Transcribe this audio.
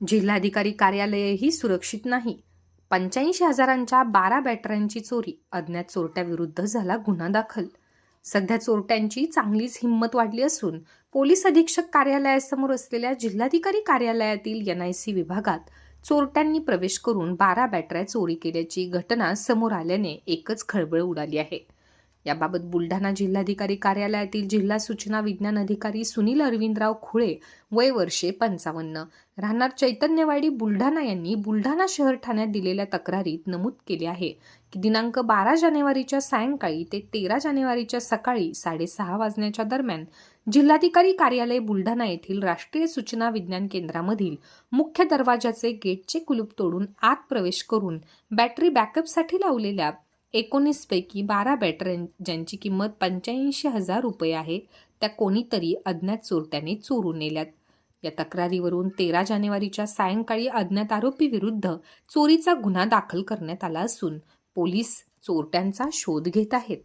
जिल्हाधिकारी कार्यालयही सुरक्षित नाही. पंच्याऐंशी हजारांच्या बारा बॅटऱ्यांची चोरी अज्ञात चोरट्याविरुद्ध झाला गुन्हा दाखल. सध्या चोरट्यांची चांगलीच हिंमत वाढली असून पोलीस अधीक्षक कार्यालयासमोर असलेल्या जिल्हाधिकारी कार्यालयातील एनआयसी विभागात चोरट्यांनी प्रवेश करून बारा बॅटऱ्या चोरी केल्याची घटना समोर आल्याने एकच खळबळ उडाली आहे. याबाबत बुलढाणा जिल्हाधिकारी कार्यालयातील जिल्हा सूचना विज्ञान अधिकारी सुनील अरविंदराव खुळे वय वर्षे पंचावन्न. राहणार चैतन्यवाडी बुलढाणा यांनी बुलढाणा शहर ठाण्यात दिलेल्या तक्रारीत नमूद केले आहे. की दिनांक बारा जानेवारीच्या सायंकाळी ते तेरा जानेवारीच्या सकाळी साडेसहा वाजण्याच्या दरम्यान जिल्हाधिकारी कार्यालय बुलढाणा येथील राष्ट्रीय सूचना विज्ञान केंद्रामधील मुख्य दरवाजाचे गेटचे कुलूप तोडून आत प्रवेश करून बॅटरी बॅकअपसाठी लावलेल्या एकोणीसपैकी बारा बॅटऱ्यां ज्यांची किंमत पंच्याऐंशी हजार रुपये आहे त्या कोणीतरी अज्ञात चोरट्याने चोरून नेल्यात. या तक्रारीवरून तेरा जानेवारीच्या सायंकाळी अज्ञात आरोपीविरुद्ध चोरीचा गुन्हा दाखल करण्यात आला असून पोलीस चोरट्यांचा शोध घेत आहेत.